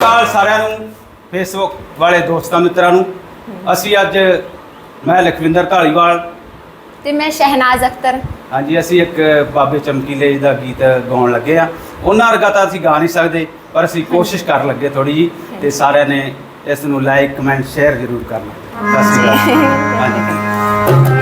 ਕਾਲ ਸਾਰਿਆਂ ਨੂੰ ਫੇਸਬੁੱਕ ਵਾਲੇ ਦੋਸਤਾਂ ਮਿੱਤਰਾਂ ਨੂੰ। ਅਸੀਂ ਅੱਜ ਮੈਂ ਲਖਵਿੰਦਰ ਢਾਲੀਵਾਲ। ਤੇ ਮੈਂ ਸ਼ਹਿਨਾਜ਼ ਅਖਤਰ। ਹਾਂਜੀ ਅਸੀਂ ਇੱਕ ਬਾਬੇ ਚਮਕੀਲੇ ਜੀ ਦਾ ਗੀਤ ਗਾਉਣ ਲੱਗੇ ਆ ਉਹਨਾਂ ਵਰਗਾ ਤਾਂ ਅਸੀਂ ਗਾ ਨਹੀਂ ਸਕਦੇ ਪਰ ਅਸੀਂ ਕੋਸ਼ਿਸ਼ ਕਰਨ ਲੱਗੇ ਥੋੜੀ ਜੀ ਤੇ ਸਾਰਿਆਂ ਨੇ ਇਸ ਨੂੰ ਲਾਈਕ ਕਮੈਂਟ ਸ਼ੇਅਰ ਜ਼ਰੂਰ ਕਰਨਾ। ਸਤਿ ਸ਼੍ਰੀ ਅਕਾਲ। ਹਾਂਜੀ।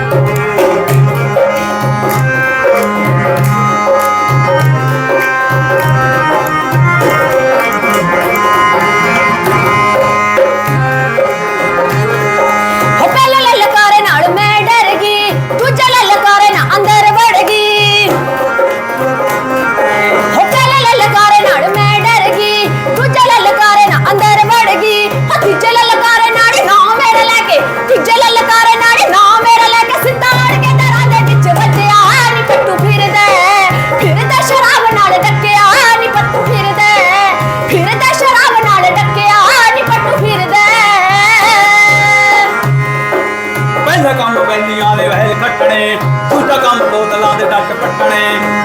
ਵੈਲੀਆਂ ਨੇ ਵਹਿਲ ਖੱਟਣੇ, ਦੂਜਾ ਕੰਮ ਬੋਤਲਾਂ ਦੇ ਡੱਟ ਪੱਟਣੇ,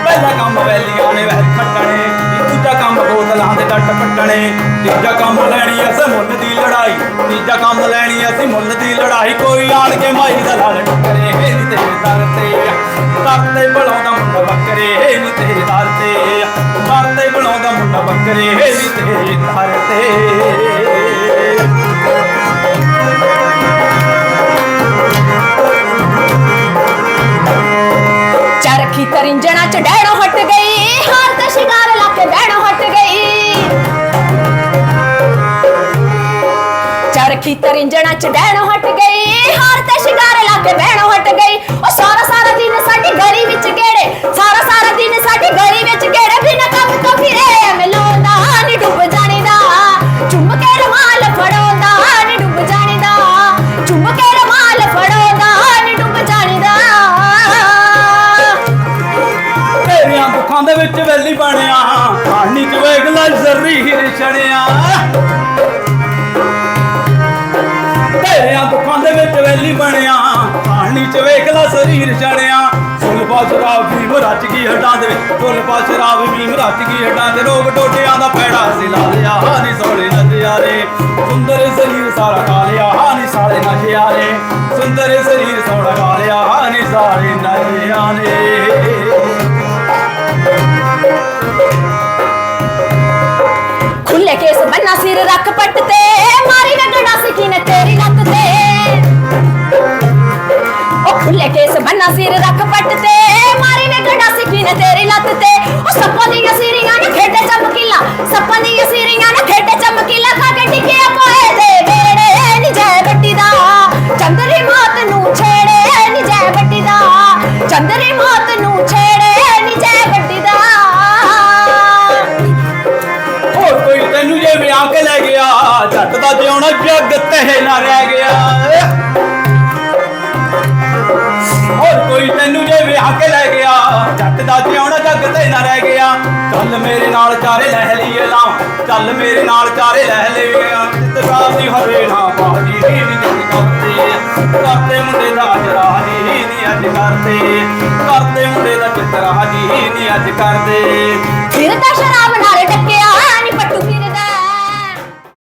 ਪਹਿਲਾ ਕੰਮ ਵੈਲੀਆਂ ਨੇ ਵਹਿਲ ਖੱਟਣੇ ਦੂਜਾ ਕੰਮ ਬੋਤਲਾਂ ਦੇ ਡੱਟ ਪੱਟਣੇ, ਤੀਜਾ ਕੰਮ ਲੈਣੀ ਅਸੀਂ ਮੁੱਲ ਦੀ ਲੜਾਈ, ਤੀਜਾ ਕੰਮ ਲੈਣੀ ਅਸੀਂ ਮੁੱਲ ਦੀ ਲੜਾਈ, ਕੋਈ ਆਣ ਕੇ ਮਾਈ ਦਾ ਲੜ ਕਰੇ ਨੀ ਤੇਰੇ ਦਰ ਤੇ ਦਰ ਤੇ ਬਲਾਉਂਦਾ ਮੁੰਡਾ ਬੱਕਰੇ ਨੀ ਤੇਰੇ ਦਰ ਤੇ ਦਰ ਤੇ ਬਲਾਉਂਦਾ ਮੁੰਡਾ ਬੱਕਰੇ ਨੀ ਤੇਰੇ ਦਰ ਤੇ ਚਰਖੀ ਤਰਿੰਜਣਾ ਚ ਡੈਣੋ ਹਟ ਗਈ, ਹਾਰ ਤੇ ਸ਼ਿਕਾਰ ਲਾ ਕੇ ਬਹਿਣੋ ਹਟ ਗਈ। ਚਰਖੀ ਤਰਿੰਜਣਾ ਚ ਡੈਣੋ ਹਟ ਗਈ, ਹਾਰ ਤੇ ਸ਼ਿਕਾਰ ਲਾ ਕੇ ਬਹਿਣੋ ਹਟ ਗਈ। ਉਹ ਸਾਰਾ ਸਾਰਾ ਦਿਨ ਸਾਡੀ ਜ਼ਰੀਰ ਛੜਿਆ ਦੁੱਖਾਂ ਦੇ ਵਿੱਚ ਵੈਲੀ ਬਣਿਆ। ਪਾਣੀ ਚ ਵੇਖ ਲੈ ਸਰੀਰ ਛੜਿਆ ਫੁੱਲ ਪਾ ਵੀ ਮਰਚ ਗਈ ਹੱਡਾਂ ਦੇ ਫੁੱਲ ਪਾ ਸ਼ਰਾਬ ਵੀ ਮਰਚ ਗਈ ਹੱਡਾਂ ਦੇ ਰੋਗ ਟੋਟਿਆਂ ਦਾ ਪੈੜਾ ਸੀ ਲਾ ਲਿਆ। ਹਾਨੀ ਸੋਲੇ ਨਜ਼ਿਆਰੇ ਸੁੰਦਰ ਸਰੀਰ ਸਾਰਾ ਖਾ ਲਿਆ। ਹਾਨੀ ਸਾਲੇ ਨਜ਼ਿਆਰੇ ਸੁੰਦਰ ਸਰੀਰ ਸੋੜਾ ਖਾ ਲਿਆ। ਹਾਨੀ ਸਾਰੇ ਨਜ਼ਿਆਰੇ ਖੁੱਲੇ ਕੇਸ ਬੰਨਾ ਸਿਰ ਰੱਖ ਪੱਟ ਤੇ ਮਾਰੀ ਰਗੜਾ ਸਿੱਕੀ ਨੇ ਤੇਰੀ ਲੱਤ ਤੇ। ਉਹ ਖੁੱਲੇ ਕੇਸ ਬੰਨਾ ਸਿਰ ਰੱਖ ਪੱਟ ਤੇ ਮਾਰੀ ਰਗੜਾ ਸਿੱਕੀ ਨੇ ਤੇਰੀ ਲੱਤ ਤੇ। ਉਹ ਸੱਪਾਂ ਦੀਆਂ ਸੀਰੀਆਂ ਜੱਗ ਰਹਿ ਗਿਆ। ਹੋਰ ਕੋਈ ਤੈਨੂੰ ਜੇ ਵਿਆਹ ਕੇ ਲੈ ਗਿਆ, ਜੱਟ ਦਾ ਜਿਉਣਾ ਜੱਗ ਤੇ ਨਾ ਰਹਿ ਗਿਆ। ਚੱਲ ਮੇਰੇ ਨਾਲ ਚਾਰੇ ਲੈ ਲਈਏ ਲਾ ਚੱਲ ਮੇਰੇ ਨਾਲ ਚਾਰੇ ਲੈ ਲਈਏ। ਤਰਾਬ ਦੀ ਹਰੇ ਨਾ ਬਾਜੀ ਨੀ ਨਹੀਂ ਕਰਦੇ। ਕਰਦੇ ਮੁੰਡੇ ਦਾ ਜਰਾ ਨੀ ਨੀ ਅੱਜ ਕਰਦੇ। ਕਰਦੇ ਮੁੰਡੇ ਦਾ ਚਿੱਤਰਾ ਜੀ ਨੀ ਅੱਜ ਕਰਦੇ। ਫਿਰਦਾ ਸ਼ਰਾਬ ਨਾਲ ਡੱਕਿਆ।